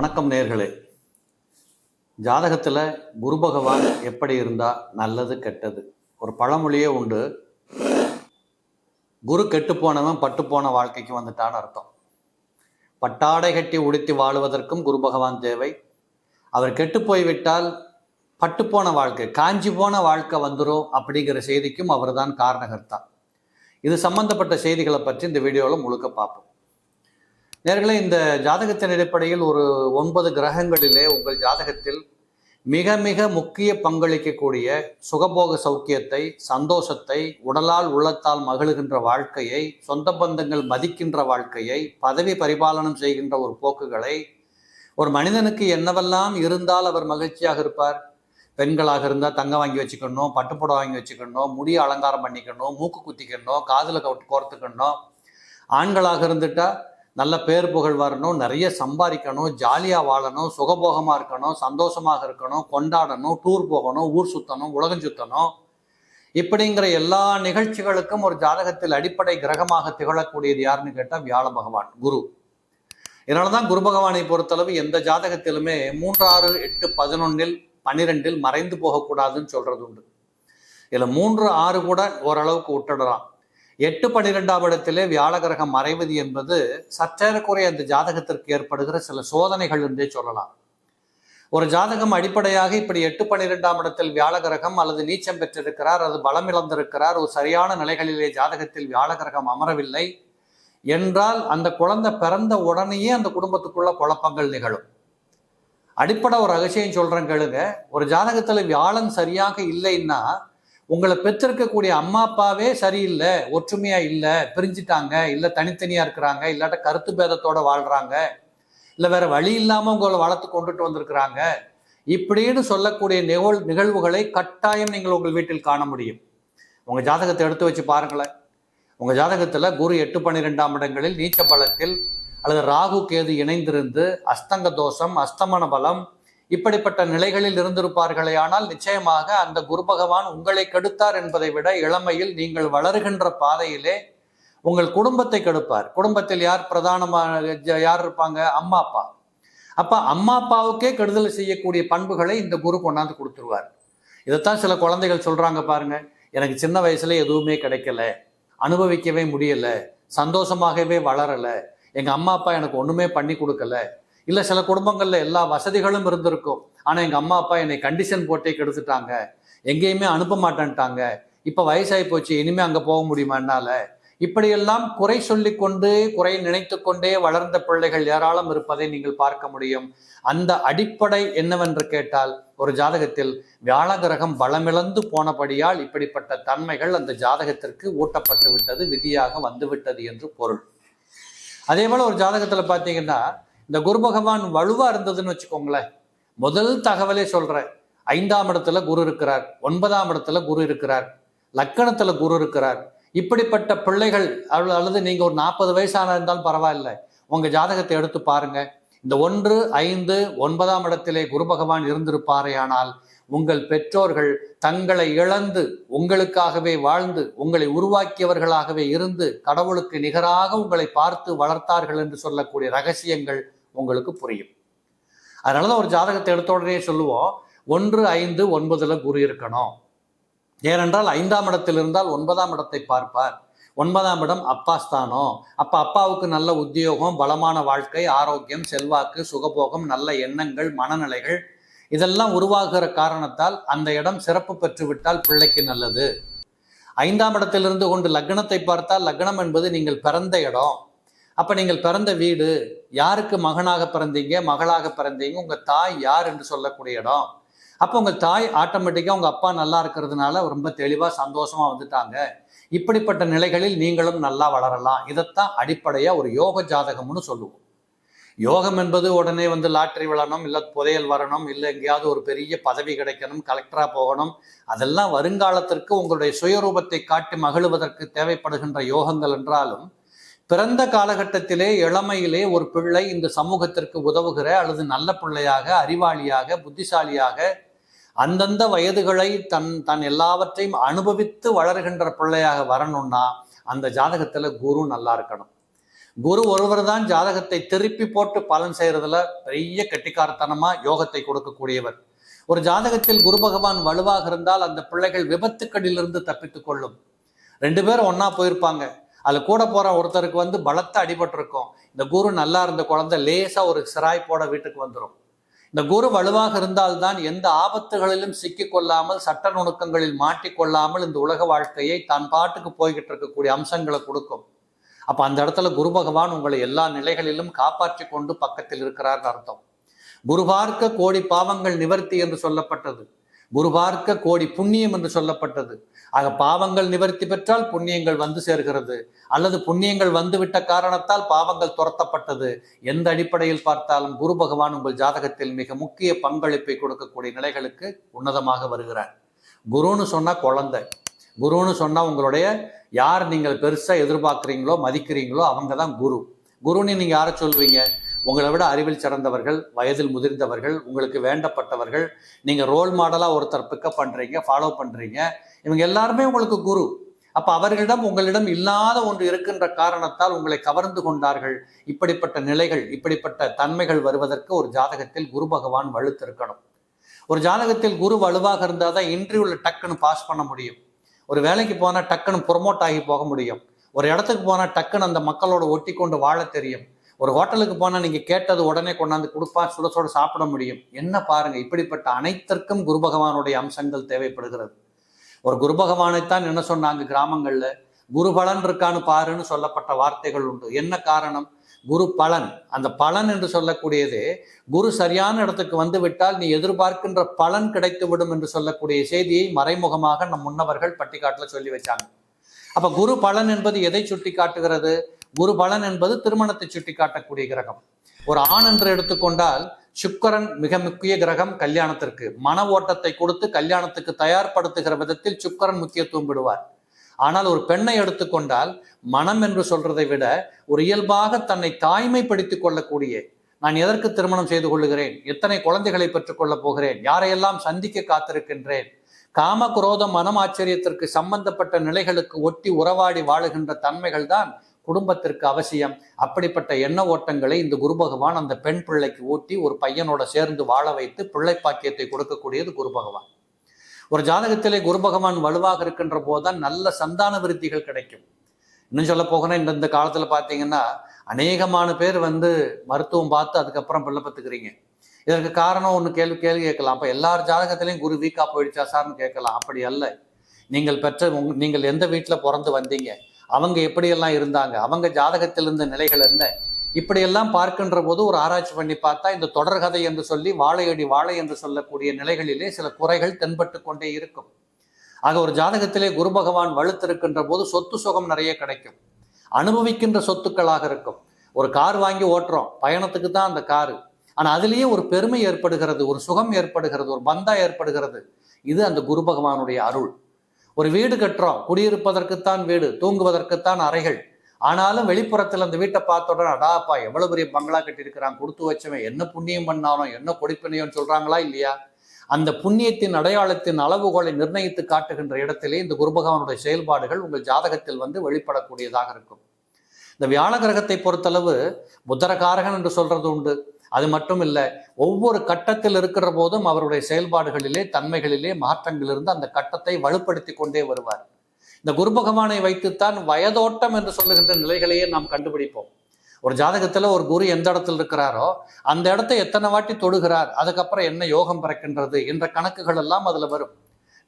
வணக்கம் நேர்களே. ஜாதகத்தில் குரு பகவான் எப்படி இருந்தால் நல்லது கெட்டது? ஒரு பழமொழியே உண்டு. குரு கெட்டு போனவன் பட்டு போன வாழ்க்கைக்கு வந்துட்டான்னு அர்த்தம். பட்டாடை கட்டி உடுத்தி வாழுவதற்கும் குரு பகவான் தேவை. அவர் கெட்டு போய்விட்டால் பட்டு போன வாழ்க்கை காஞ்சி போன வாழ்க்கை வந்துடும் அப்படிங்கிற செய்திக்கும் அவர்தான் காரணகர்த்தா. இது சம்பந்தப்பட்ட செய்திகளை பற்றி இந்த வீடியோவில் முழுக்க பார்ப்போம். நேர்களே இந்த ஜாதகத்தின் அடிப்படையில் ஒரு ஒன்பது கிரகங்களிலே உங்கள் ஜாதகத்தில் மிக மிக முக்கிய பங்களிக்கக்கூடிய சுகபோக சௌக்கியத்தை சந்தோஷத்தை உடலால் உள்ளத்தால் மகிழ்கின்ற வாழ்க்கையை சொந்த பந்தங்கள் மதிக்கின்ற வாழ்க்கையை பதவி பரிபாலனம் செய்கின்ற ஒரு போக்குகளை ஒரு மனிதனுக்கு என்னவெல்லாம் இருந்தால் அவர் மகிழ்ச்சியாக இருப்பார்? பெண்களாக இருந்தால் தங்கம் வாங்கி வச்சுக்கணும் பட்டுப்புடவை வாங்கி வச்சுக்கணும் முடி அலங்காரம் பண்ணிக்கணும் மூக்கு குத்திக்கணும் காதில் கோர்த்துக்கணும். ஆண்களாக இருந்துட்டால் நல்ல பேர் புகழ் வரணும் நிறைய சம்பாதிக்கணும் ஜாலியாக வாழணும் சுகபோகமாக இருக்கணும் சந்தோஷமாக இருக்கணும் கொண்டாடணும் டூர் போகணும் ஊர் சுற்றணும் உலகம் சுற்றணும் இப்படிங்கிற எல்லா நிகழ்ச்சிகளுக்கும் ஒரு ஜாதகத்தில் அடிப்படை கிரகமாக திகழக்கூடியது யாருன்னு கேட்டால் வியாழ பகவான் குரு. இதனால தான் குரு பகவானை பொறுத்தளவு எந்த ஜாதகத்திலுமே மூன்றாறு எட்டு பதினொன்னில் பன்னிரெண்டில் மறைந்து போகக்கூடாதுன்னு சொல்றது உண்டு. இதில் மூன்று ஆறு கூட ஓரளவுக்கு விட்டுடலாம் எட்டு பன்னிரெண்டாம் இடத்திலே வியாழ கிரகம் மறைவது என்பது சற்றேறக்குறைய அந்த ஜாதகத்திற்கு ஏற்படுகிற சில சோதனைகள் என்றே சொல்லலாம். ஒரு ஜாதகம் அடிப்படையாக இப்படி எட்டு பன்னிரெண்டாம் இடத்தில் வியாழகிரகம் அல்லது நீச்சம் பெற்றிருக்கிறார் அது பலம் இழந்திருக்கிறார் ஒரு சரியான நிலைகளிலே ஜாதகத்தில் வியாழகிரகம் அமரவில்லை என்றால் அந்த குழந்தை பிறந்த உடனேயே அந்த குடும்பத்துக்குள்ள குழப்பங்கள் நிகழும். அடிப்படை ஒரு ரகசியம் சொல்றேன் கேளுங்க. ஒரு ஜாதகத்தில் வியாழன் சரியாக இல்லைன்னா உங்களை பெற்றிருக்கக்கூடிய அம்மா அப்பாவே சரியில்லை ஒற்றுமையா இல்லை பிரிஞ்சிட்டாங்க இல்லை தனித்தனியா இருக்கிறாங்க இல்லாட்ட கருத்து பேதத்தோட வாழ்றாங்க இல்லை வேற வழி இல்லாம உங்களை வளர்த்து கொண்டுட்டு வந்திருக்கிறாங்க. இப்படின்னு சொல்லக்கூடிய நிகழ் நிகழ்வுகளை கட்டாயம் நீங்கள் உங்கள் வீட்டில் காண முடியும். உங்கள் ஜாதகத்தை எடுத்து வச்சு பாருங்களேன். உங்கள் ஜாதகத்தில் குரு எட்டு பன்னிரெண்டாம் இடங்களில் நீச்ச பலத்தில் அல்லது ராகு கேது இணைந்திருந்து அஸ்தங்க தோஷம் அஸ்தமன பலம் இப்படிப்பட்ட நிலைகளில் இருந்திருப்பார்களே ஆனால் நிச்சயமாக அந்த குரு பகவான் உங்களை கெடுத்தார் என்பதை விட இளமையில் நீங்கள் வளருகின்ற பாதையிலே உங்கள் குடும்பத்தை கெடுப்பார். குடும்பத்தில் யார் பிரதானமாக யார் இருப்பாங்க? அம்மா அப்பா. அப்ப அம்மா அப்பாவுக்கே கெடுதல் செய்யக்கூடிய பண்புகளை இந்த குரு கொண்டாந்து கொடுத்துருவார். இதைத்தான் சில குழந்தைகள் சொல்றாங்க பாருங்க. எனக்கு சின்ன வயசுல எதுவுமே கிடைக்கல. அனுபவிக்கவே முடியல. சந்தோஷமாகவே வளரல. எங்க அம்மா அப்பா எனக்கு ஒண்ணுமே பண்ணி கொடுக்கல. இல்லை சில குடும்பங்களில் எல்லா வசதிகளும் இருந்திருக்கும். ஆனால் எங்கள் அம்மா அப்பா என்னை கண்டிஷன் போட்டே கெடுத்துட்டாங்க. எங்கேயுமே அனுப்ப மாட்டேன்ட்டாங்க. இப்போ வயசாகி போச்சு இனிமேல் அங்கே போக முடியுமா என்னால்? இப்படியெல்லாம் குறை சொல்லி கொண்டு குறை நினைத்து கொண்டே வளர்ந்த பிள்ளைகள் ஏராளம் இருப்பதை நீங்கள் பார்க்க முடியும். அந்த அடிப்படை என்னவென்று கேட்டால் ஒரு ஜாதகத்தில் வியாழ கிரகம் பலமிழந்து போனபடியால் இப்படிப்பட்ட தன்மைகள் அந்த ஜாதகத்திற்கு ஊட்டப்பட்டு விட்டது விதியாக வந்துவிட்டது என்று பொருள். அதே போல ஒரு ஜாதகத்தில் பார்த்தீங்கன்னா இந்த குரு பகவான் வலுவா இருந்ததுன்னு வச்சுக்கோங்களேன். முதல் தகவலே சொல்றேன். ஐந்தாம் இடத்துல குரு இருக்கிறார். ஒன்பதாம் இடத்துல குரு இருக்கிறார். லக்கணத்துல குரு இருக்கிறார். இப்படிப்பட்ட பிள்ளைகள் அல்லது நீங்க ஒரு நாற்பது வயசான இருந்தாலும் பரவாயில்ல. உங்க ஜாதகத்தை எடுத்து பாருங்க. இந்த ஒன்று ஐந்து ஒன்பதாம் இடத்திலே குரு பகவான் இருந்திருப்பாரேயானால் உங்கள் பெற்றோர்கள் தங்களை இழந்து உங்களுக்காகவே வாழ்ந்து உங்களை உருவாக்கியவர்களாகவே இருந்து கடவுளுக்கு நிகராக உங்களை பார்த்து வளர்த்தார்கள் என்று சொல்லக்கூடிய ரகசியங்கள் உங்களுக்கு புரியும். அதனாலதான் ஒரு ஜாதகத்தை எடுத்த உடனே சொல்லுவோம் ஒன்று ஐந்து ஒன்பதுல குரு இருக்கணும். ஏனென்றால் ஐந்தாம் இடத்தில் இருந்தால் ஒன்பதாம் இடத்தை பார்ப்பார். ஒன்பதாம் இடம் அப்பா ஸ்தானம். அப்ப அப்பாவுக்கு நல்ல உத்தியோகம் பலமான வாழ்க்கை ஆரோக்கியம் செல்வாக்கு சுகபோகம் நல்ல எண்ணங்கள் மனநிலைகள். இதெல்லாம் உருவாகிற காரணத்தால் அந்த இடம் சிறப்பு பெற்றுவிட்டால் பிள்ளைக்கு நல்லது. ஐந்தாம் இடத்திலிருந்து கொண்டு லக்னத்தை பார்த்தால் லக்னம் என்பது நீங்கள் பிறந்த இடம். அப்ப நீங்கள் பிறந்த வீடு யாருக்கு மகனாக பிறந்தீங்க மகளாக பிறந்தீங்க உங்க தாய் யார் என்று சொல்லக்கூடிய இடம். அப்போ உங்க தாய் ஆட்டோமேட்டிக்கா உங்க அப்பா நல்லா இருக்கிறதுனால ரொம்ப தெளிவா சந்தோஷமா வந்துட்டாங்க. இப்படிப்பட்ட நிலைகளில் நீங்களும் நல்லா வளரலாம். இதைத்தான் அடிப்படையா ஒரு யோக ஜாதகம்னு சொல்லுவோம். யோகம் என்பது உடனே வந்து லாட்டரி விழணும் இல்லை புதையல் வரணும் இல்லை எங்கேயாவது ஒரு பெரிய பதவி கிடைக்கணும் கலெக்டரா போகணும். அதெல்லாம் வருங்காலத்திற்கு உங்களுடைய சுயரூபத்தை காட்டி மகிழுவதற்கு தேவைப்படுகின்ற யோகங்கள் என்றாலும் பிறந்த காலகட்டத்திலே இளமையிலே ஒரு பிள்ளை இந்த சமூகத்திற்கு உதவுகிற அல்லது நல்ல பிள்ளையாக அறிவாளியாக புத்திசாலியாக அந்தந்த வயதுகளை தன் தன் எல்லாவற்றையும் அனுபவித்து வளர்கின்ற பிள்ளையாக வரணும்னா அந்த ஜாதகத்தில் குரு நல்லா இருக்கணும். குரு ஒருவர் தான் ஜாதகத்தை திருப்பி போட்டு பலன் செய்கிறதுல பெரிய கெட்டிக்காரத்தனமாக யோகத்தை கொடுக்கக்கூடியவர். ஒரு ஜாதகத்தில் குரு பகவான் வலுவாக இருந்தால் அந்த பிள்ளைகள் விபத்துக்களிலிருந்து தப்பித்துக் கொள்ளும். ரெண்டு பேரும் ஒன்றா போயிருப்பாங்க. அதில் கூட போகிற ஒருத்தருக்கு வந்து பலத்த அடிபட்டிருக்கும். இந்த குரு நல்லா இருந்த குழந்தை லேசாக ஒரு சிராய்ப்போட போட வீட்டுக்கு வந்துடும் இந்த குரு வலுவாக இருந்தால்தான் எந்த ஆபத்துகளிலும் சிக்கிக்கொள்ளாமல் சட்ட நுணுக்கங்களில் மாட்டிக்கொள்ளாமல் இந்த உலக வாழ்க்கையை தான் பாட்டுக்கு போய்கிட்டு இருக்கக்கூடிய அம்சங்களை கொடுக்கும். அப்போ அந்த இடத்துல குரு பகவான் உங்களை எல்லா நிலைகளிலும் காப்பாற்றி கொண்டு பக்கத்தில் இருக்கிறார்னு அர்த்தம். குருவார்க்க கோடி பாவங்கள் நிவர்த்தி என்று சொல்லப்பட்டது. குரு பார்க்க கோடி புண்ணியம் என்று சொல்லப்பட்டது. ஆக பாவங்கள் நிவர்த்தி பெற்றால் புண்ணியங்கள் வந்து சேர்கிறது. அல்லது புண்ணியங்கள் வந்துவிட்ட காரணத்தால் பாவங்கள் துரத்தப்பட்டது. எந்த அடிப்படையில் பார்த்தாலும் குரு பகவான் உங்கள் ஜாதகத்தில் மிக முக்கிய பங்களிப்பை கொடுக்கக்கூடிய நிலைகளுக்கு உன்னதமாக வருகிறார். குருன்னு சொன்னா குழந்தை. குருன்னு சொன்னா உங்களுடைய யார் நீங்கள் பெருசா எதிர்பார்க்குறீங்களோ மதிக்கிறீங்களோ அவங்க தான் குரு. குருன்னு நீங்க யாரை சொல்லுவீங்க உங்களை விட அறிவில் சிறந்தவர்கள் வயதில் முதிர்ந்தவர்கள் உங்களுக்கு வேண்டப்பட்டவர்கள் நீங்கள் ரோல் மாடலாக ஒருத்தர் பிக்கப் பண்ணுறீங்க ஃபாலோ பண்ணுறீங்க இவங்க எல்லாருமே உங்களுக்கு குரு. அப்போ அவர்களிடம் உங்களிடம் இல்லாத ஒன்று இருக்கின்ற காரணத்தால் உங்களை கவர்ந்து கொண்டார்கள். இப்படிப்பட்ட நிலைகள் இப்படிப்பட்ட தன்மைகள் வருவதற்கு ஒரு ஜாதகத்தில் குரு பகவான் வலுத்திருக்கணும். ஒரு ஜாதகத்தில் குரு வலுவாக இருந்தால் தான் இன்டர்வியூல டக்குன்னு பாஸ் பண்ண முடியும். ஒரு வேலைக்கு போனால் டக்குன்னு ப்ரொமோட் ஆகி போக முடியும். ஒரு இடத்துக்கு போனால் டக்குன்னு அந்த மக்களோட ஒட்டி கொண்டு வாழ தெரியும். ஒரு ஹோட்டலுக்கு போனால் நீங்கள் கேட்டது உடனே கொண்டாந்து கொடுப்பா சுட சுட சாப்பிட முடியும். என்ன பாருங்க இப்படிப்பட்ட அனைத்திற்கும் குரு பகவானுடைய அம்சங்கள் தேவைப்படுகிறது. ஒரு குரு பகவானைத்தான் என்ன சொன்னாங்க கிராமங்களில்? குரு பலன் இருக்கான்னு பாருன்னு சொல்லப்பட்ட வார்த்தைகள் உண்டு. என்ன காரணம்? குரு பலன். அந்த பலன் என்று சொல்லக்கூடியது குரு சரியான இடத்துக்கு வந்து விட்டால் நீ எதிர்பார்க்கின்ற பலன் கிடைத்துவிடும் என்று சொல்லக்கூடிய செய்தியை மறைமுகமாக நம் முன்னவர்கள் பட்டிக்காட்டில் சொல்லி வச்சாங்க. அப்ப குரு பலன் என்பது எதை சுட்டி காட்டுகிறது குரு பலன் என்பது திருமணத்தை சுட்டி காட்டக்கூடிய கிரகம். ஒரு ஆண் என்று எடுத்துக்கொண்டால் சுக்கரன் மிக முக்கிய கிரகம் கல்யாணத்திற்கு. மன ஓட்டத்தை கொடுத்து கல்யாணத்துக்கு தயார்படுத்துகிற விதத்தில் சுக்கரன் முக்கியத்துவம் விடுவார். ஆனால் ஒரு பெண்ணை எடுத்துக்கொண்டால் மனம் என்று சொல்றதை விட ஒரு இயல்பாக தன்னை தாய்மைப்படுத்திக் கொள்ளக்கூடிய நான் எதற்கு திருமணம் செய்து கொள்ளுகிறேன் எத்தனை குழந்தைகளை பெற்றுக்கொள்ளப் போகிறேன் யாரையெல்லாம் சந்திக்க காத்திருக்கின்றேன் காம குரோத மனம் ஆச்சரியத்திற்கு சம்பந்தப்பட்ட நிலைகளுக்கு ஒட்டி உறவாடி வாழுகின்ற தன்மைகள் தான் குடும்பத்திற்கு அவசியம். அப்படிப்பட்ட எண்ண ஓட்டங்களை இந்த குரு பகவான் அந்த பெண் பிள்ளைக்கு ஊட்டி ஒரு பையனோட சேர்ந்து வாழ வைத்து பிள்ளை பாக்கியத்தை கொடுக்கக்கூடியது குரு பகவான். ஒரு ஜாதகத்திலே குரு பகவான் வலுவாக இருக்கின்ற போதுதான் நல்ல சந்தான விருத்திகள் கிடைக்கும். இன்னும் சொல்ல போகணும் இந்த இந்த காலத்துல பாத்தீங்கன்னா அநேகமான பேர் வந்து மருத்துவம் பார்த்து அதுக்கப்புறம் பிள்ளை பத்துக்கிறீங்க. இதற்கு காரணம் ஒன்று கேள்வி கேள்வி கேட்கலாம். அப்போ எல்லார் ஜாதகத்திலையும் குரு வீக்கா போயிடுச்சா சார்னு கேட்கலாம். அப்படி அல்ல. நீங்கள் பெற்ற உங் நீங்கள் எந்த வீட்டில் பிறந்து வந்தீங்க? அவங்க எப்படியெல்லாம் இருந்தாங்க? அவங்க ஜாதகத்தில் இருந்த நிலைகள் என்ன? இப்படியெல்லாம் பார்க்கின்ற போது ஒரு ஆராய்ச்சி பண்ணி பார்த்தா இந்த தொடர்கதை என்று சொல்லி வாழையடி வாழை என்று சொல்லக்கூடிய நிலைகளிலே சில குறைகள் தென்பட்டு கொண்டே இருக்கும். ஆக ஒரு ஜாதகத்திலே குரு பகவான் வலுத்திருக்கின்ற போது சொத்து சுகம் நிறைய கிடைக்கும். அனுபவிக்கின்ற சொத்துக்களாக இருக்கும். ஒரு கார் வாங்கி ஓட்டுறோம். பயணத்துக்கு தான் அந்த காரு. ஆனால் அதுலேயே ஒரு பெருமை ஏற்படுகிறது ஒரு சுகம் ஏற்படுகிறது ஒரு பந்தா ஏற்படுகிறது. இது அந்த குரு பகவானுடைய அருள். ஒரு வீடு கட்டுறோம். குடியிருப்பதற்குத்தான் வீடு தூங்குவதற்குத்தான் அறைகள். ஆனாலும் வெளிப்புறத்தில் அந்த வீட்டை பார்த்த உடனே அடாப்பா எவ்வளவு பெரிய பங்களா கட்டியிருக்கிறான் கொடுத்து வச்சவன் என்ன புண்ணியம் பண்ணாலும் என்ன கொடுப்பினையும் சொல்றாங்களா இல்லையா? அந்த புண்ணியத்தின் அடையாளத்தின் அளவுகோலை நிர்ணயித்து காட்டுகின்ற இடத்திலே இந்த குரு பகவானுடைய செயல்பாடுகள் உங்கள் ஜாதகத்தில் வந்து வெளிப்படக்கூடியதாக இருக்கும். இந்த வியாழ கிரகத்தை பொறுத்தளவு புத்தரகாரகன் என்று சொல்றது உண்டு. அது மட்டும் இல்லை ஒவ்வொரு கட்டத்தில் இருக்கிற போதும் அவருடைய செயல்பாடுகளிலே தன்மைகளிலே மாற்றங்கள் இருந்து அந்த கட்டத்தை வலுப்படுத்தி கொண்டே வருவார். இந்த குரு பகவானை வைத்துத்தான் வயதோட்டம் என்று சொல்லுகின்ற நிலைகளையே நாம் கண்டுபிடிப்போம். ஒரு ஜாதகத்துல ஒரு குரு எந்த இடத்துல இருக்கிறாரோ அந்த இடத்தை எத்தனை வாட்டி தொடுகிறார் அதுக்கப்புறம் என்ன யோகம் பிறக்கின்றது என்ற கணக்குகள் எல்லாம் அதுல வரும்.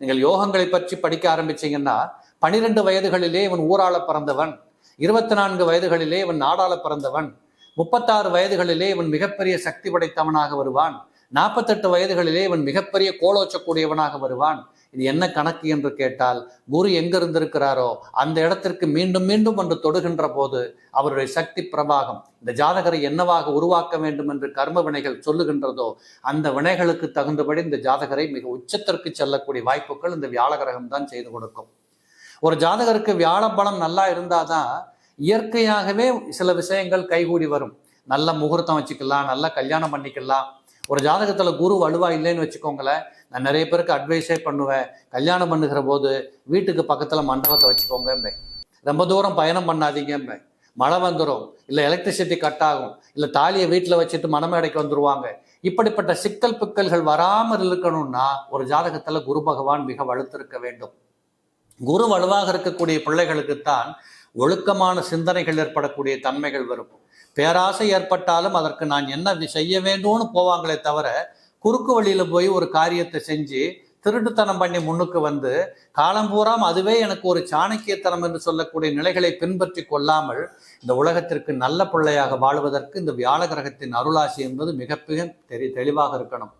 நீங்கள் யோகங்களை பற்றி படிக்க ஆரம்பிச்சீங்கன்னா பனிரெண்டு வயதுகளிலே இவன் ஊரால பிறந்தவன் இருபத்தி நான்கு வயதுகளிலே இவன் நாடால பிறந்தவன் முப்பத்தாறு வயதுகளிலே இவன் மிகப்பெரிய சக்தி படைத்தவனாக வருவான். நாற்பத்தெட்டு வயதுகளிலே இவன் மிகப்பெரிய கோலோச்சக்கூடியவனாக வருவான். இது என்ன கணக்கு என்று கேட்டால் குரு எங்க இருந்திருக்கிறாரோ அந்த இடத்திற்கு மீண்டும் மீண்டும் வந்து தொடுகின்ற போது அவருடைய சக்தி பிரபாகம் இந்த ஜாதகரை என்னவாக உருவாக்க வேண்டும் என்று கர்ம வினைகள் சொல்லுகின்றதோ அந்த வினைகளுக்கு தகுந்தபடி இந்த ஜாதகரை மிக உச்சத்திற்கு செல்லக்கூடிய வாய்ப்புகள் இந்த வியாழகிரகம் தான் செய்து கொடுக்கும். ஒரு ஜாதகருக்கு வியாழ பலம் நல்லா இருந்தாதான் இயற்கையாகவே சில விஷயங்கள் கைகூடி வரும். நல்ல முகூர்த்தம் வச்சுக்கலாம் நல்லா கல்யாணம் பண்ணிக்கலாம். ஒரு ஜாதகத்தில் குரு வலுவா இல்லைன்னு வச்சுக்கோங்களேன். நான் நிறைய பேருக்கு அட்வைஸே பண்ணுவேன். கல்யாணம் பண்ணுகிற போது வீட்டுக்கு பக்கத்துல மண்டபத்தை வச்சுக்கோங்க ரொம்ப தூரம் பயணம் பண்ணாதீங்கம்பேன் மழை வந்துடும் இல்லை எலக்ட்ரிசிட்டி கட் ஆகும். இல்லை தாலியை வீட்டில் வச்சுட்டு மனமேடைக்கு வந்துருவாங்க. இப்படிப்பட்ட சிக்கல் பிக்கல்கள் வராமல் இருக்கணும்னா ஒரு ஜாதகத்தில் குரு பகவான் மிக வலுத்திருக்க வேண்டும். குரு வலுவாக இருக்கக்கூடிய பிள்ளைகளுக்குத்தான் ஒழுக்கமான சிந்தனைகள் ஏற்படக்கூடிய தன்மைகள் வரும். பேராசை ஏற்பட்டாலும் அதற்கு நான் என்ன செய்ய வேண்டும்னு போவாங்களே தவிர குறுக்கு வழியில் போய் ஒரு காரியத்தை செஞ்சு திருட்டுத்தனம் பண்ணி முன்னுக்கு வந்து காலம்பூராம் அதுவே எனக்கு ஒரு சாணக்கியத்தனம் என்று சொல்லக்கூடிய நிலைகளை பின்பற்றி கொள்ளாமல் இந்த உலகத்திற்கு நல்ல பிள்ளையாக வாழ்வதற்கு இந்த வியாழ கிரகத்தின் அருளாசி என்பது மிக மிக தெரி தெளிவாக இருக்கணும்.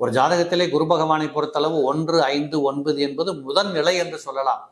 ஒரு ஜாதகத்திலே குரு பகவானை பொறுத்தளவு ஒன்று ஐந்து ஒன்பது என்பது முதன் நிலை என்று சொல்லலாம்.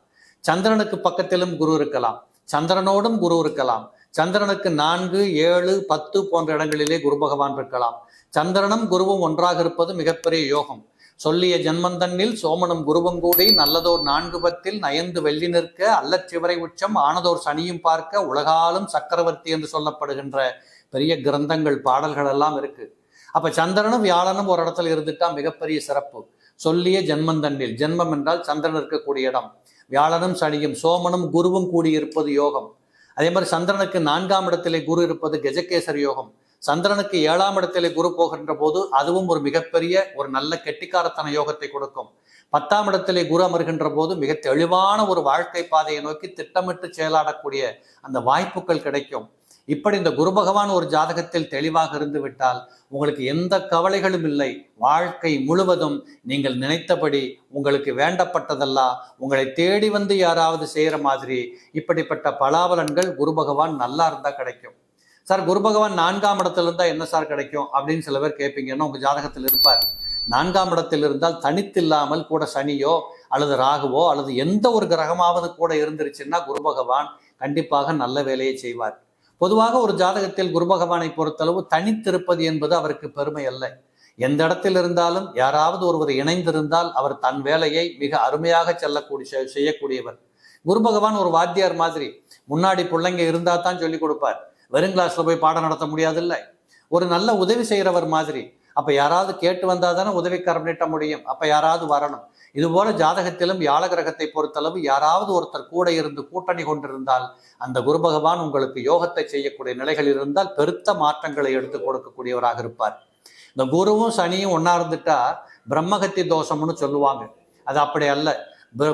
சந்திரனுக்கு பக்கத்திலும் குரு இருக்கலாம். சந்திரனோடும் குரு இருக்கலாம். சந்திரனுக்கு நான்கு ஏழு பத்து போன்ற இடங்களிலே குரு பகவான் இருக்கலாம். சந்திரனும் குருவும் ஒன்றாக இருப்பது மிகப்பெரிய யோகம். சொல்லிய ஜென்மந்தன்னில் சோமனும் குருவும் கூடி நல்லதோர் நான்கு பத்தில் நயந்து வெள்ளி நிற்க அல்லச்சிவரை உச்சம் ஆனதோர் சனியும் பார்க்க உலகாலும் சக்கரவர்த்தி என்று சொல்லப்படுகின்ற பெரிய கிரந்தங்கள் பாடல்கள் எல்லாம் இருக்கு. அப்ப சந்திரனும் வியாழனும் ஒரு இடத்துல இருந்துட்டா மிகப்பெரிய சிறப்பு. சொல்லிய ஜென்மந்தன்னில் ஜென்மம் என்றால் சந்திரன் இருக்கக்கூடிய இடம். வியாழனும் சனியும் சோமனும் குருவும் கூடியிருப்பது யோகம். அதே மாதிரி சந்திரனுக்கு நான்காம் இடத்திலே குரு இருப்பது கஜகேசரி யோகம். சந்திரனுக்கு ஏழாம் இடத்திலே குரு போகின்ற போது அதுவும் ஒரு மிகப்பெரிய ஒரு நல்ல கெட்டிக்காரத்தன யோகத்தை கொடுக்கும். பத்தாம் இடத்திலே குரு அமர்கின்ற போது மிக தெளிவான ஒரு வாழ்க்கை பாதையை நோக்கி திட்டமிட்டு செயலாடக்கூடிய அந்த வாய்ப்புகள் கிடைக்கும். இப்படி இந்த குரு பகவான் ஒரு ஜாதகத்தில் தெளிவாக இருந்து விட்டால் உங்களுக்கு எந்த கவலைகளும் இல்லை. வாழ்க்கை முழுவதும் நீங்கள் நினைத்தபடி உங்களுக்கு வேண்டப்பட்டதெல்லாம் உங்களை தேடி வந்து யாராவது செய்யற மாதிரி இப்படிப்பட்ட பலாபலன்கள் குரு பகவான் நல்லா இருந்தா கிடைக்கும். சார் குரு பகவான் நான்காம் இடத்துல இருந்தா என்ன சார் கிடைக்கும் அப்படின்னு சில பேர் கேட்பீங்கன்னா உங்க ஜாதகத்தில் இருப்பார். நான்காம் இடத்தில் இருந்தால் தனித்தில்லாமல் கூட சனியோ அல்லது ராகுவோ அல்லது எந்த ஒரு கிரகமாவது கூட இருந்துருச்சுன்னா குரு பகவான் கண்டிப்பாக நல்ல வேலையை செய்வார். பொதுவாக ஒரு ஜாதகத்தில் குரு பகவானை பொறுத்தளவு தனித்திருப்பது என்பது அவருக்கு பெருமை அல்ல. எந்த இடத்தில் இருந்தாலும் யாராவது ஒருவர் இணைந்திருந்தால் அவர் தன் வேலையை மிக அருமையாக செல்லக்கூடிய செ- செய்யக்கூடியவர். குரு பகவான் ஒரு வாத்தியார் மாதிரி. முன்னாடி பிள்ளைங்க இருந்தா தான் சொல்லி கொடுப்பார். வெறும் கிளாஸ்ல போய் பாடம் நடத்த முடியாதுல்ல. ஒரு நல்ல உதவி செய்கிறவர் மாதிரி. அப்ப யாராவது கேட்டு வந்தால் தானே உதவிக்காரம் நீட்ட முடியும். அப்ப யாராவது வரணும். இதுபோல ஜாதகத்திலும் யாழகிரகத்தை பொறுத்தளவு யாராவது ஒருத்தர் கூட இருந்து கூட்டணி கொண்டிருந்தால் அந்த குரு பகவான் உங்களுக்கு யோகத்தை செய்யக்கூடிய நிலைகள் இருந்தால் பெருத்த மாற்றங்களை எடுத்து கொடுக்கக்கூடியவராக இருப்பார். இந்த குருவும் சனியும் ஒன்னா இருந்துட்டா பிரம்மகத்தி தோஷம்னு சொல்லுவாங்க. அது அப்படி அல்ல.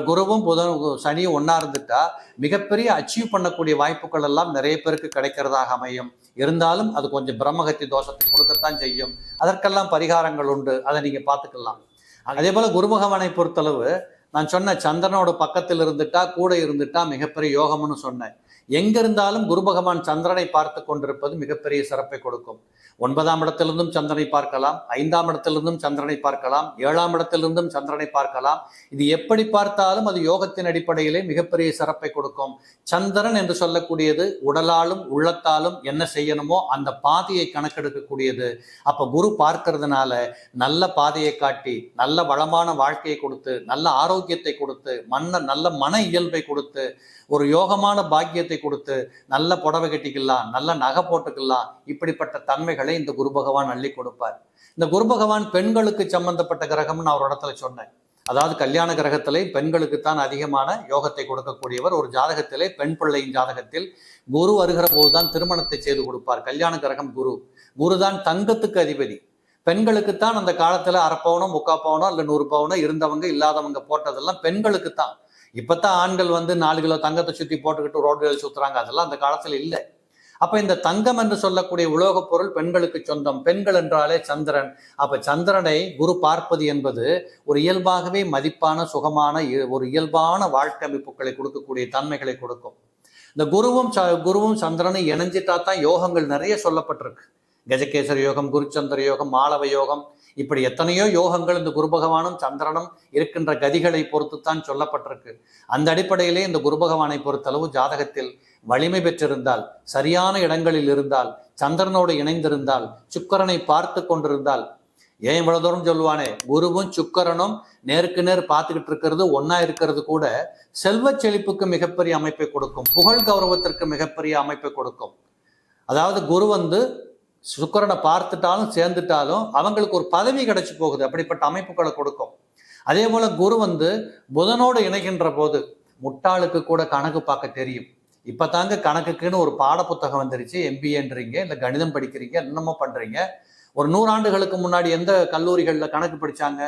குருவும் புதன் சனியும் ஒன்னா இருந்துட்டா மிகப்பெரிய அச்சீவ் பண்ணக்கூடிய வாய்ப்புகள் எல்லாம் நிறைய பேருக்கு கிடைக்கிறதாக அமையும். இருந்தாலும் அது கொஞ்சம் பிரம்மகத்தி தோஷத்தை கொடுக்கத்தான் செய்யும். அதற்கெல்லாம் பரிகாரங்கள் உண்டு. அதை நீங்க பார்த்துக்கலாம். அதே போல குருமுகவனை பொறுத்தளவு நான் சொன்ன சந்திரனோட பக்கத்தில் இருந்துட்டா கூட இருந்துட்டா மிகப்பெரிய யோகம்னு சொன்னேன். எங்கிருந்தாலும் குரு பகவான் சந்திரனை பார்த்து கொண்டிருப்பது மிகப்பெரிய சிறப்பை கொடுக்கும். ஒன்பதாம் இடத்திலிருந்தும் சந்திரனை பார்க்கலாம் ஐந்தாம் இடத்திலிருந்தும் சந்திரனை பார்க்கலாம் ஏழாம் இடத்திலிருந்தும் சந்திரனை பார்க்கலாம். இது எப்படி பார்த்தாலும் அது யோகத்தின் அடிப்படையிலே மிகப்பெரிய சிறப்பை கொடுக்கும். சந்திரன் என்று சொல்லக்கூடியது உடலாலும் உள்ளத்தாலும் என்ன செய்யணுமோ அந்த பாதையை கணக்கெடுக்கக்கூடியது. அப்ப குரு பார்க்கறதுனால நல்ல பாதையை காட்டி நல்ல வளமான வாழ்க்கையை கொடுத்து நல்ல ஆரோக்கியத்தை கொடுத்து மன்ன நல்ல மன இயல்பை கொடுத்து ஒரு யோகமான பாக்கியத்தை கொடுத்து நல்ல புடவை கட்டிக்கலாம் நல்ல நகை போட்டுக்கலாம். இப்படிப்பட்ட தன்மைகளை இந்த குரு பகவான் அள்ளி கொடுப்பார். இந்த குரு பகவான் பெண்களுக்கு சம்பந்தப்பட்ட கிரகம்னு நான் ஒரு இடத்துல சொன்னேன். அதாவது கல்யாண கிரகத்திலே பெண்களுக்கு தான் அதிகமான யோகத்தை கொடுக்கக்கூடியவர். ஒரு ஜாதகத்திலே பெண் பிள்ளையின் ஜாதகத்தில் குரு வருகிற போதுதான் திருமணத்தை செய்து கொடுப்பார். கல்யாண கிரகம் குரு. குரு தான் தங்கத்துக்கு அதிபதி. பெண்களுக்குத்தான் அந்த காலத்துல அரை பவுனோ முக்கா பவுனோ இல்ல நூறு பவுனோ இருந்தவங்க இல்லாதவங்க போட்டதெல்லாம் பெண்களுக்கு தான். இப்பதான் ஆண்கள் வந்து நாலு கிலோ தங்கத்தை சுத்தி போட்டுக்கிட்டு ரோடுகளில் சுத்துறாங்க. அதெல்லாம் அந்த காலத்துல இல்லை. அப்ப இந்த தங்கம் என்று சொல்லக்கூடிய உலோகப் பொருள் பெண்களுக்கு சொந்தம். பெண்கள் என்றாலே சந்திரன். அப்ப சந்திரனை குரு பார்ப்பது என்பது ஒரு இயல்பாகவே மதிப்பான சுகமான இ- ஒரு இயல்பான வாழ்க்கை அமைப்புகளை கொடுக்கக்கூடிய தன்மைகளை கொடுக்கும். இந்த குருவும் ச- குருவும் சந்திரனும் இணைஞ்சிட்டா தான் யோகங்கள் நிறைய சொல்லப்பட்டிருக்கு. கஜகேசர யோகம் குருச்சந்திர யோகம் மாளவ யோகம் இப்படி எத்தனையோ யோகங்கள் இந்த குரு பகவானும் சந்திரனும் இருக்கின்ற கதிகளை பொறுத்துத்தான் சொல்லப்பட்டிருக்கு. அந்த அடிப்படையிலே இந்த குரு பகவானை பொறுத்தளவு ஜாதகத்தில் வலிமை பெற்றிருந்தால் சரியான இடங்களில் இருந்தால் சந்திரனோடு இணைந்திருந்தால் சுக்கரனை பார்த்து கொண்டிருந்தால் ஏன் இவ்வளவு தூரம் சொல்லுவானே? குருவும் சுக்கரனும் நேருக்கு நேர் பார்த்துக்கிட்டு இருக்கிறது ஒன்னா இருக்கிறது கூட செல்வ செழிப்புக்கு மிகப்பெரிய அமைப்பை கொடுக்கும் புகழ் கௌரவத்திற்கு மிகப்பெரிய அமைப்பை கொடுக்கும். அதாவது குரு வந்து சுக்கரனை பார்த்துட்டாலும் சேர்ந்துட்டாலும் அவங்களுக்கு ஒரு பதவி கிடைச்சி போகுது. அப்படிப்பட்ட அமைப்புகளை கொடுக்கும். அதே போல குரு வந்து புதனோடு இணைகின்ற போது முட்டாளுக்கு கூட கணக்கு பார்க்க தெரியும். இப்போ தாங்க கணக்குக்குன்னு ஒரு பாடப்புத்தகம் வந்துருச்சு. எம்பிஏன்றீங்க இல்லை கணிதம் படிக்கிறீங்க என்னமோ பண்ணுறீங்க ஒரு நூறாண்டுகளுக்கு முன்னாடி எந்த கல்லூரிகளில் கணக்கு படித்தாங்க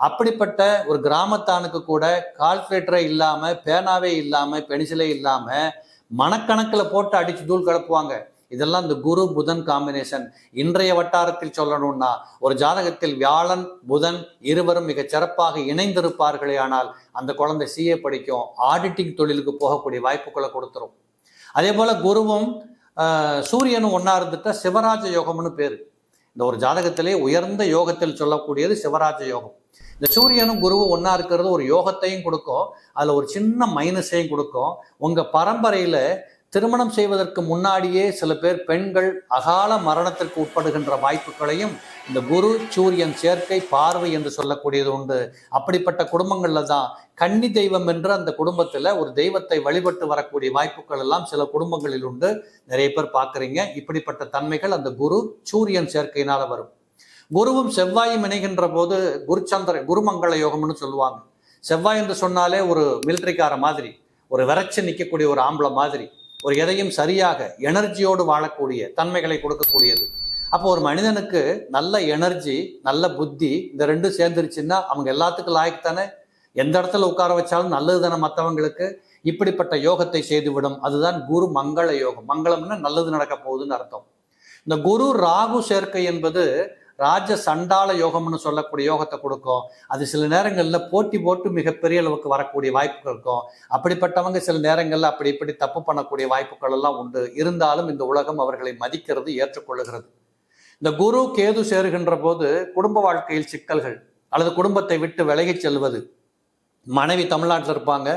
அப்படிப்பட்ட ஒரு கிராமத்தானுக்கு கூட கால்குலேட்டரே இல்லாமல் பேனாவே இல்லாமல் பென்சிலே இல்லாமல் மனக்கணக்கில் போட்டு அடித்து தூள் கிளப்புவாங்க இதெல்லாம் இந்த குரு புதன் காம்பினேஷன் இன்றைய வட்டாரத்தில் சொல்லணும்னா ஒரு ஜாதகத்தில் வியாழன் புதன் இருவரும் மிக சிறப்பாக இணைந்திருப்பார்களே ஆனால் அந்த குழந்தை சிஏ படிக்கும் ஆடிட்டிங் தொழிலுக்கு போகக்கூடிய வாய்ப்புகளை கொடுத்துரும். அதே போல குருவும் சூரியனும் ஒன்னா இருந்துட்டா சிவராஜ யோகம்னு பேரு. இந்த ஒரு ஜாதகத்திலே உயர்ந்த யோகத்தில் சொல்லக்கூடியது சிவராஜ யோகம். இந்த சூரியனும் குருவும் ஒன்னா இருக்கிறது ஒரு யோகத்தையும் கொடுக்கும் அதுல ஒரு சின்ன மைனஸையும் கொடுக்கும். உங்க பரம்பரையில திருமணம் செய்வதற்கு முன்னாடியே சில பேர் பெண்கள் அகால மரணத்திற்கு உட்படுகின்ற வாய்ப்புகளையும் இந்த குரு சூரியன் சேர்க்கை பார்வை என்று சொல்லக்கூடியது உண்டு. அப்படிப்பட்ட குடும்பங்களில் தான் கன்னி தெய்வம் என்று அந்த குடும்பத்தில் ஒரு தெய்வத்தை வழிபட்டு வரக்கூடிய வாய்ப்புகள் எல்லாம் சில குடும்பங்களில் உண்டு. நிறைய பேர் பார்க்குறீங்க. இப்படிப்பட்ட தன்மைகள் அந்த குரு சூரியன் சேர்க்கையினால் வரும். குருவும் செவ்வாயும் இணைகின்ற போது குருச்சந்திர குருமங்கள யோகம்னு சொல்லுவாங்க. செவ்வாய் என்று சொன்னாலே ஒரு மிலிட்டரிக்கார மாதிரி ஒரு விரைச்சு நிற்கக்கூடிய ஒரு ஆம்பளை மாதிரி. ஒரு எதையும் சரியாக எனர்ஜியோடு வாழக்கூடிய தன்மைகளை கொடுக்கக்கூடியது. அப்போ ஒரு மனிதனுக்கு நல்ல எனர்ஜி நல்ல புத்தி இந்த ரெண்டும் சேர்ந்துருச்சுன்னா அவங்க எல்லாத்துக்கும் லாய்க்கு தானே? எந்த இடத்துல உட்கார வச்சாலும் நல்லது தானே மற்றவங்களுக்கு இப்படிப்பட்ட யோகத்தை செய்துவிடும். அதுதான் குரு மங்கள யோகம். மங்களம்னா நல்லது நடக்க போகுதுன்னு அர்த்தம். இந்த குரு ராகு சேர்க்கை என்பது ராஜ சண்டால யோகம்னு சொல்லக்கூடிய யோகத்தை கொடுக்கும். அது சில நேரங்களில் போட்டி போட்டு மிகப்பெரிய அளவுக்கு வரக்கூடிய வாய்ப்புகள் இருக்கும். அப்படிப்பட்டவங்க சில நேரங்களில் அப்படி இப்படி தப்பு பண்ணக்கூடிய வாய்ப்புகள் எல்லாம் உண்டு. இருந்தாலும் இந்த உலகம் அவர்களை மதிக்கிறது ஏற்றுக்கொள்ளுகிறது. இந்த குரு கேது சேருகின்ற போது குடும்ப வாழ்க்கையில் சிக்கல்கள் அல்லது குடும்பத்தை விட்டு விலகிச் செல்வது. மனைவி தமிழ்நாட்டில் இருப்பாங்க.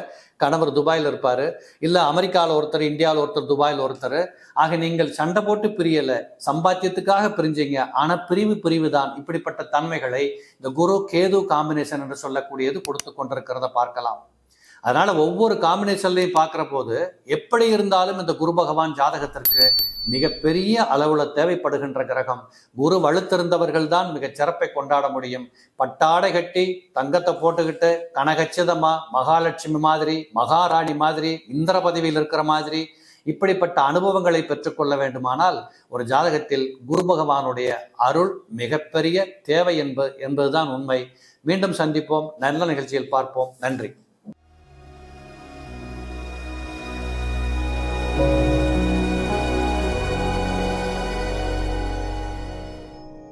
கணவர் துபாயில் இருப்பார். இல்லை அமெரிக்காவில் ஒருத்தர் இந்தியாவில் ஒருத்தர் துபாயில் ஒருத்தர். ஆக நீங்கள் சண்டை போட்டு பிரியலை சம்பாத்தியத்துக்காக பிரிஞ்சீங்க. ஆனால் பிரிவு பிரிவு தான் இப்படிப்பட்ட தன்மைகளை இந்த குரு கேது காம்பினேஷன் என்று சொல்லக்கூடியது கொடுத்து கொண்டிருக்கிறத பார்க்கலாம். அதனால் ஒவ்வொரு காம்பினேஷன்லையும் பார்க்குற போது எப்படி இருந்தாலும் இந்த குரு பகவான் ஜாதகத்திற்கு மிகப்பெரிய அளவுல தேவைப்படுகின்ற கிரகம். குரு வலுத்திருந்தவர்கள் தான் மிகச் சிறப்பை கொண்டாட முடியும். பட்டாடை கட்டி தங்கத்தை போட்டுக்கிட்டு கனகச்சிதமா மகாலட்சுமி மாதிரி மகாராணி மாதிரி இந்திர பதவியில் இருக்கிற மாதிரி இப்படிப்பட்ட அனுபவங்களை பெற்றுக்கொள்ள வேண்டுமானால் ஒரு ஜாதகத்தில் குரு பகவானுடைய அருள் மிகப்பெரிய தேவை என்பது என்பதுதான் உண்மை. மீண்டும் சந்திப்போம். நல்ல நிகழ்ச்சியில் பார்ப்போம். நன்றி.